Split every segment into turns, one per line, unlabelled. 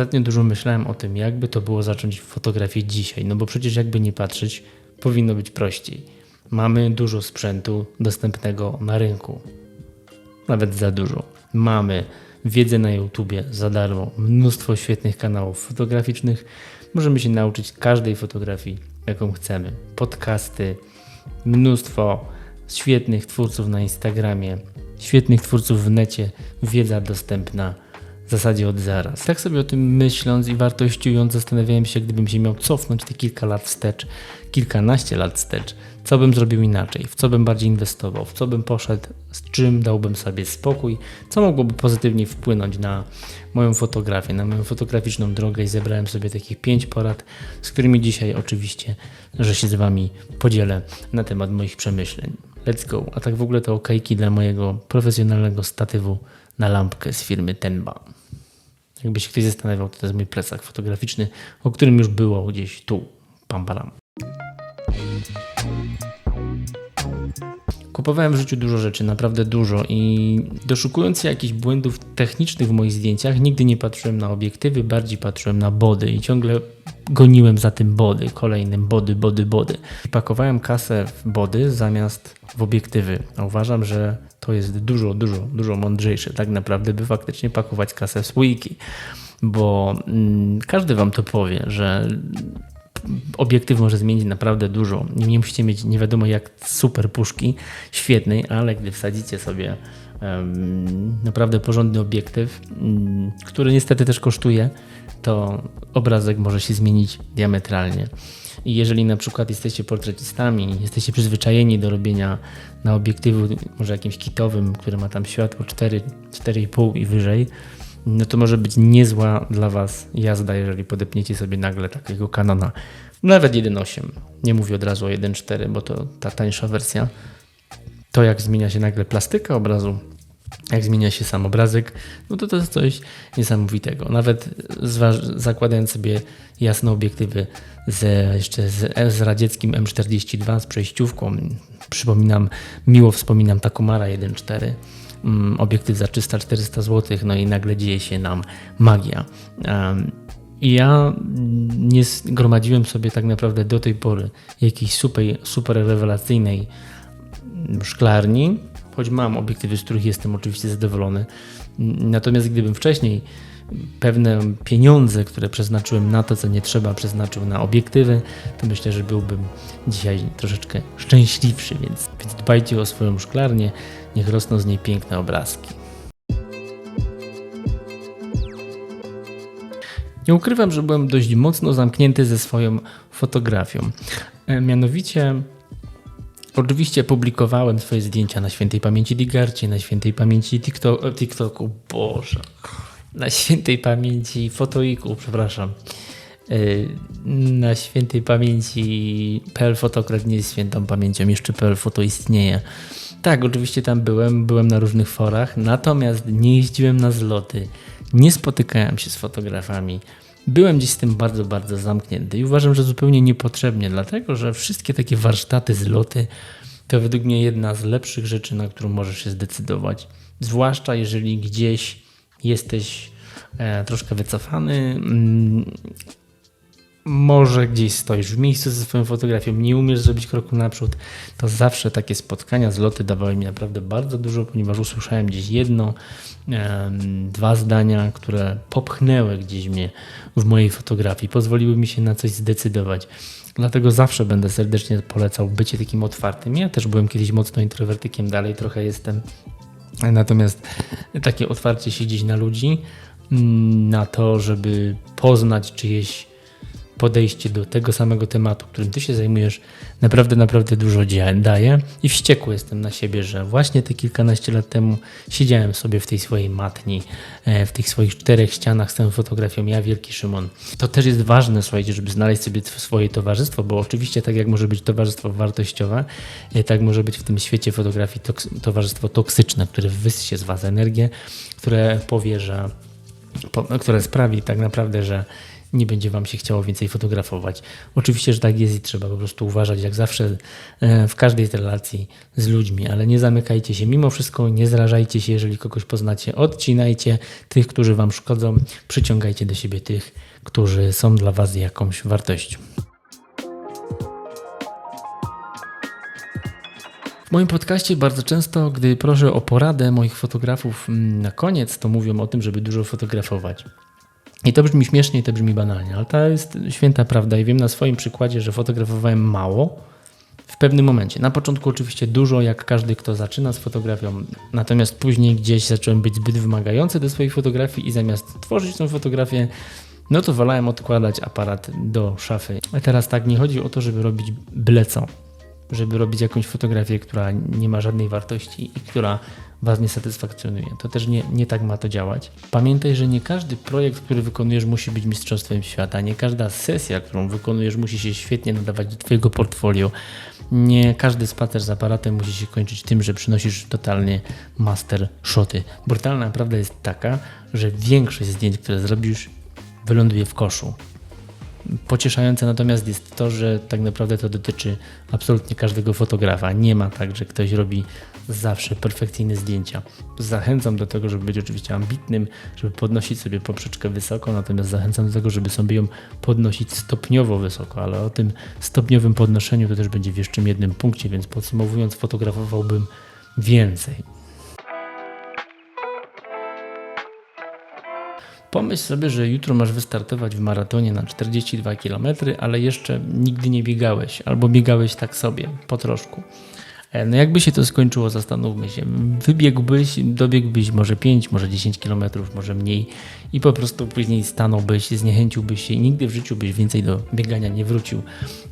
Ostatnio dużo myślałem o tym, jakby to było zacząć fotografię dzisiaj, no bo przecież jakby nie patrzeć, powinno być prościej. Mamy dużo sprzętu dostępnego na rynku, nawet za dużo. Mamy wiedzę na YouTubie za darmo, mnóstwo świetnych kanałów fotograficznych. Możemy się nauczyć każdej fotografii, jaką chcemy. Podcasty, mnóstwo świetnych twórców na Instagramie, świetnych twórców w necie, wiedza dostępna w zasadzie od zaraz. Tak sobie o tym myśląc i wartościując, zastanawiałem się, gdybym się miał cofnąć te kilka lat wstecz, kilkanaście lat wstecz, co bym zrobił inaczej, w co bym bardziej inwestował, w co bym poszedł, z czym dałbym sobie spokój, co mogłoby pozytywnie wpłynąć na moją fotografię, na moją fotograficzną drogę i zebrałem sobie takich pięć porad, z którymi dzisiaj oczywiście, że się z Wami podzielę na temat moich przemyśleń. Let's go. A tak w ogóle to okejki dla mojego profesjonalnego statywu na lampkę z firmy Tenba. Jakby się ktoś zastanawiał, to jest mój plecak fotograficzny, o którym już było gdzieś tu. Pam. Kupowałem w życiu dużo rzeczy, naprawdę dużo i doszukując się jakichś błędów technicznych w moich zdjęciach, nigdy nie patrzyłem na obiektywy, bardziej patrzyłem na body i ciągle goniłem za tym body, kolejnym body, body, body. Pakowałem kasę w body zamiast w obiektywy. A uważam, że to jest dużo, dużo, dużo mądrzejsze tak naprawdę, by faktycznie pakować kasę w słoiki. Bo mm, każdy wam to powie, że obiektyw może zmienić naprawdę dużo. Nie musicie mieć nie wiadomo jak super puszki świetnej, ale gdy wsadzicie sobie um, naprawdę porządny obiektyw, um, który niestety też kosztuje, to obrazek może się zmienić diametralnie. I jeżeli na przykład jesteście portrecistami, jesteście przyzwyczajeni do robienia na obiektywu może jakimś kitowym, który ma tam światło 4, 4,5 i wyżej, no to może być niezła dla Was jazda, jeżeli podepniecie sobie nagle takiego Canona. Nawet 1.8. Nie mówię od razu o 1.4, bo to ta tańsza wersja. To jak zmienia się nagle plastyka obrazu, jak zmienia się sam obrazek, no to to jest coś niesamowitego. Nawet zakładając sobie jasne obiektywy z, jeszcze z, z radzieckim M42 z przejściówką, przypominam, miło wspominam Takumara 1.4, mm, obiektyw za 300-400 zł, no i nagle dzieje się nam magia. I ja nie gromadziłem sobie tak naprawdę do tej pory jakiejś super, super rewelacyjnej szklarni, choć mam obiektywy, z których jestem oczywiście zadowolony. Natomiast gdybym wcześniej pewne pieniądze, które przeznaczyłem na to, co nie trzeba, przeznaczył na obiektywy, to myślę, że byłbym dzisiaj troszeczkę szczęśliwszy, więc, więc dbajcie o swoją szklarnię, niech rosną z niej piękne obrazki. Nie ukrywam, że byłem dość mocno zamknięty ze swoją fotografią. E, mianowicie Oczywiście publikowałem swoje zdjęcia na świętej pamięci Digarcie, na świętej pamięci TikTok, TikToku, Boże, na świętej pamięci Fotoiku, przepraszam. E, na świętej pamięci PL Fotokrat nie jest świętą pamięcią, jeszcze PL Foto istnieje. Tak, oczywiście tam byłem, byłem na różnych forach, natomiast nie jeździłem na zloty, nie spotykałem się z fotografami. Byłem gdzieś z tym bardzo, bardzo zamknięty i uważam, że zupełnie niepotrzebnie, dlatego że wszystkie takie warsztaty, zloty to według mnie jedna z lepszych rzeczy, na którą możesz się zdecydować. Zwłaszcza jeżeli gdzieś jesteś e, troszkę wycofany, mm, może gdzieś stoisz w miejscu ze swoją fotografią, nie umiesz zrobić kroku naprzód, to zawsze takie spotkania, zloty dawały mi naprawdę bardzo dużo, ponieważ usłyszałem gdzieś jedno, dwa zdania, które popchnęły gdzieś mnie w mojej fotografii, pozwoliły mi się na coś zdecydować. Dlatego zawsze będę serdecznie polecał bycie takim otwartym. Ja też byłem kiedyś mocno introwertykiem, dalej trochę jestem. Natomiast takie otwarcie się gdzieś na ludzi, mm, na to, żeby poznać czyjeś podejście do tego samego tematu, którym ty się zajmujesz, naprawdę, naprawdę dużo daje. I wściekły jestem na siebie, że właśnie te kilkanaście lat temu siedziałem sobie w tej swojej matni, e, w tych swoich czterech ścianach z tą fotografią, ja, Wielki Szymon. To też jest ważne, słuchajcie, żeby znaleźć sobie swoje towarzystwo, bo oczywiście tak jak może być towarzystwo wartościowe, e, tak może być w tym świecie fotografii towarzystwo toksyczne, które wysysie z was energię, które powie, że które sprawi tak naprawdę, że nie będzie Wam się chciało więcej fotografować. Oczywiście, że tak jest i trzeba po prostu uważać, jak zawsze e, w każdej relacji z ludźmi, ale nie zamykajcie się. Mimo wszystko nie zrażajcie się, jeżeli kogoś poznacie. Odcinajcie tych, którzy Wam szkodzą, przyciągajcie do siebie tych, którzy są dla Was jakąś wartością. W moim podcaście bardzo często, gdy proszę o poradę moich fotografów mm, na koniec, to mówią o tym, żeby dużo fotografować. I to brzmi śmiesznie i to brzmi banalnie, ale to jest święta prawda i wiem na swoim przykładzie, że fotografowałem mało w pewnym momencie. Na początku oczywiście dużo, jak każdy, kto zaczyna z fotografią, natomiast później gdzieś zacząłem być zbyt wymagający do swojej fotografii i zamiast tworzyć tą fotografię, no to wolałem odkładać aparat do szafy. A teraz tak, nie chodzi o to, żeby robić byle co żeby robić jakąś fotografię, która nie ma żadnej wartości i która Was nie satysfakcjonuje. To też nie, nie tak ma to działać. Pamiętaj, że nie każdy projekt, który wykonujesz, musi być mistrzostwem świata. Nie każda sesja, którą wykonujesz, musi się świetnie nadawać do Twojego portfolio. Nie każdy spacer z aparatem musi się kończyć tym, że przynosisz totalnie master shoty. Brutalna prawda jest taka, że większość zdjęć, które zrobisz, wyląduje w koszu. Pocieszające natomiast jest to, że tak naprawdę to dotyczy absolutnie każdego fotografa. Nie ma tak, że ktoś robi zawsze perfekcyjne zdjęcia. Zachęcam do tego, żeby być oczywiście ambitnym, żeby podnosić sobie poprzeczkę wysoko, natomiast zachęcam do tego, żeby sobie ją podnosić stopniowo wysoko, ale o tym stopniowym podnoszeniu to też będzie w jeszcze jednym punkcie, więc podsumowując, fotografowałbym więcej. Pomyśl sobie, że jutro masz wystartować w maratonie na 42 km, ale jeszcze nigdy nie biegałeś, albo biegałeś tak sobie, po troszku. E, no jakby się to skończyło, zastanówmy się. Wybiegłbyś, dobiegłbyś może 5, może 10 km, może mniej i po prostu później stanąłbyś, zniechęciłbyś się i nigdy w życiu byś więcej do biegania nie wrócił,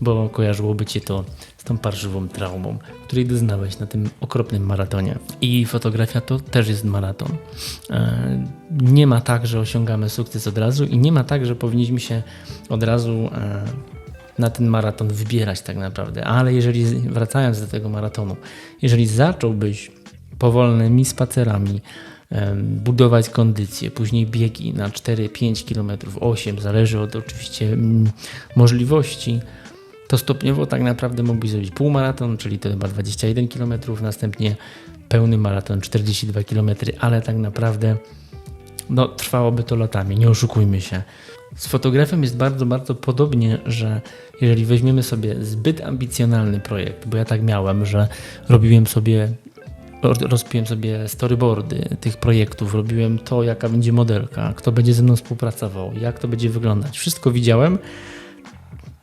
bo kojarzyłoby cię to z tą parszywą traumą, której doznałeś na tym okropnym maratonie. I fotografia to też jest maraton. E, nie ma tak, że osiągamy sukces od razu i nie ma tak, że powinniśmy się od razu e, na ten maraton wybierać tak naprawdę. Ale jeżeli, wracając do tego maratonu, jeżeli zacząłbyś powolnymi spacerami budować kondycję, później biegi na 4-5 km, 8, zależy od oczywiście mm, możliwości, to stopniowo tak naprawdę mógłbyś zrobić półmaraton, czyli to chyba 21 km, następnie pełny maraton 42 km, ale tak naprawdę no, trwałoby to latami, nie oszukujmy się. Z fotografią jest bardzo, bardzo podobnie, że jeżeli weźmiemy sobie zbyt ambicjonalny projekt, bo ja tak miałem, że robiłem sobie rozpiłem sobie storyboardy tych projektów, robiłem to, jaka będzie modelka, kto będzie ze mną współpracował, jak to będzie wyglądać. Wszystko widziałem,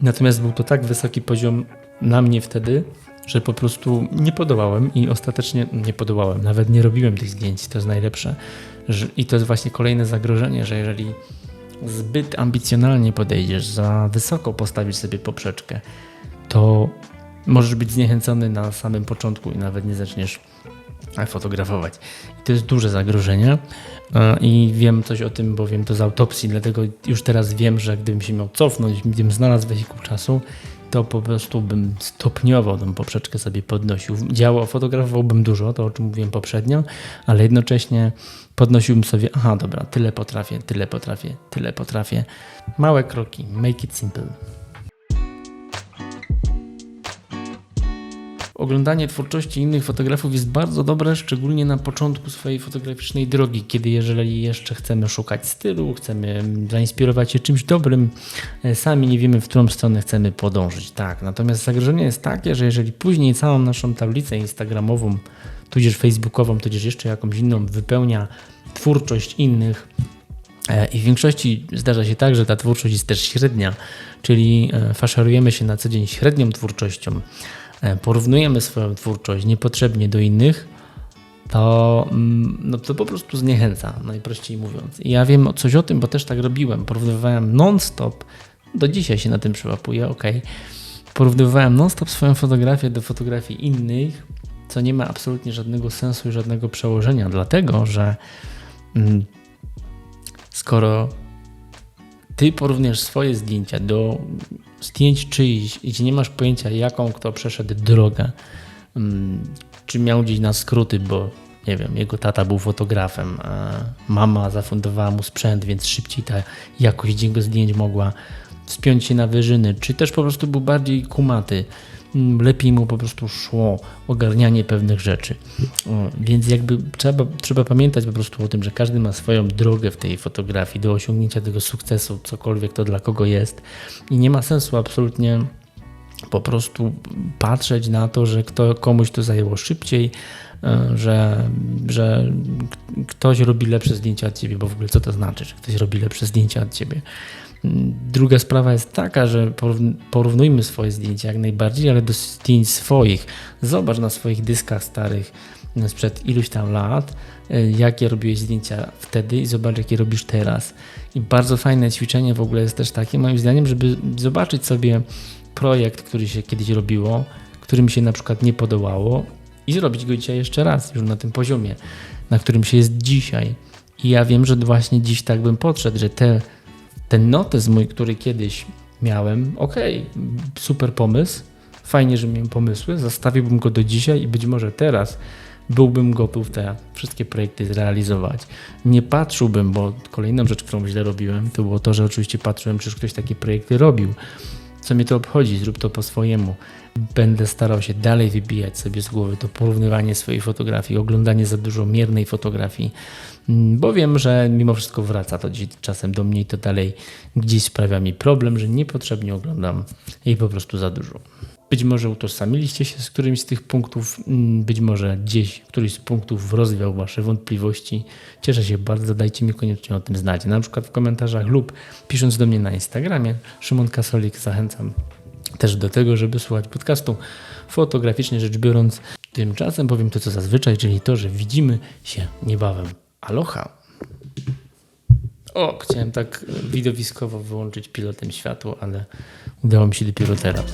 natomiast był to tak wysoki poziom na mnie wtedy, że po prostu nie podołałem i ostatecznie nie podołałem. Nawet nie robiłem tych zdjęć, to jest najlepsze. I to jest właśnie kolejne zagrożenie, że jeżeli zbyt ambicjonalnie podejdziesz, za wysoko postawisz sobie poprzeczkę, to możesz być zniechęcony na samym początku i nawet nie zaczniesz fotografować. I to jest duże zagrożenie i wiem coś o tym, bo wiem to z autopsji, dlatego już teraz wiem, że gdybym się miał cofnąć, gdybym znalazł wehikuł czasu, to po prostu bym stopniowo tą poprzeczkę sobie podnosił. Działo, fotografowałbym dużo, to o czym mówiłem poprzednio, ale jednocześnie podnosiłbym sobie, aha, dobra, tyle potrafię, tyle potrafię, tyle potrafię. Małe kroki, make it simple. Oglądanie twórczości innych fotografów jest bardzo dobre, szczególnie na początku swojej fotograficznej drogi, kiedy jeżeli jeszcze chcemy szukać stylu, chcemy zainspirować się czymś dobrym, e, sami nie wiemy, w którą stronę chcemy podążyć. Tak, natomiast zagrożenie jest takie, że jeżeli później całą naszą tablicę instagramową, tudzież facebookową, tudzież jeszcze jakąś inną wypełnia twórczość innych, e, i w większości zdarza się tak, że ta twórczość jest też średnia, czyli e, faszerujemy się na co dzień średnią twórczością, porównujemy swoją twórczość niepotrzebnie do innych, to, mm, no to po prostu zniechęca, najprościej mówiąc. I ja wiem coś o tym, bo też tak robiłem. Porównywałem non-stop, do dzisiaj się na tym przyłapuję, ok. Porównywałem non-stop swoją fotografię do fotografii innych, co nie ma absolutnie żadnego sensu i żadnego przełożenia, dlatego że mm, skoro ty porównujesz swoje zdjęcia do zdjęć czyichś, gdzie nie masz pojęcia, jaką kto przeszedł drogę, mm, czy miał gdzieś na skróty, bo nie wiem, jego tata był fotografem, a mama zafundowała mu sprzęt, więc szybciej ta jakość jego zdjęć mogła wspiąć się na wyżyny, czy też po prostu był bardziej kumaty, mm, lepiej mu po prostu szło ogarnianie pewnych rzeczy. Więc jakby trzeba, trzeba pamiętać po prostu o tym, że każdy ma swoją drogę w tej fotografii do osiągnięcia tego sukcesu, cokolwiek to dla kogo jest i nie ma sensu absolutnie po prostu patrzeć na to, że kto, komuś to zajęło szybciej, e, że, że ktoś robi lepsze zdjęcia od ciebie, bo w ogóle co to znaczy, że ktoś robi lepsze zdjęcia od ciebie. Druga sprawa jest taka, że porówn- porównujmy swoje zdjęcia jak najbardziej, ale do zdjęć swoich. Zobacz na swoich dyskach starych e, sprzed iluś tam lat, e, jakie robiłeś zdjęcia wtedy i zobacz, jakie robisz teraz. I bardzo fajne ćwiczenie w ogóle jest też takie, moim zdaniem, żeby zobaczyć sobie projekt, który się kiedyś robiło, który mi się na przykład nie podobało i zrobić go dzisiaj jeszcze raz, już na tym poziomie, na którym się jest dzisiaj. I ja wiem, że właśnie dziś tak bym podszedł, że te, ten notes mój, który kiedyś miałem, okej, super pomysł, fajnie, że miałem pomysły, zostawiłbym go do dzisiaj i być może teraz byłbym gotów te wszystkie projekty zrealizować. Nie patrzyłbym, bo kolejną rzecz, którą źle robiłem, to było to, że oczywiście patrzyłem, czy ktoś takie projekty robił. Co mnie to obchodzi, zrób to po swojemu. Będę starał się dalej wybijać sobie z głowy to porównywanie swojej fotografii, oglądanie za dużo miernej fotografii, mm, bo wiem, że mimo wszystko wraca to czasem do mnie i to dalej gdzieś sprawia mi problem, że niepotrzebnie oglądam jej po prostu za dużo. Być może utożsamiliście się z którymś z tych punktów, mm, być może gdzieś któryś z punktów rozwiał Wasze wątpliwości. Cieszę się bardzo, dajcie mi koniecznie o tym znać. Na przykład w komentarzach lub pisząc do mnie na Instagramie. Szymon Kasolik, zachęcam też do tego, żeby słuchać podcastu fotograficznie rzecz biorąc. Tymczasem powiem to, co zazwyczaj, czyli to, że widzimy się niebawem. Aloha! O, chciałem tak widowiskowo wyłączyć pilotem światło, ale udało mi się dopiero teraz.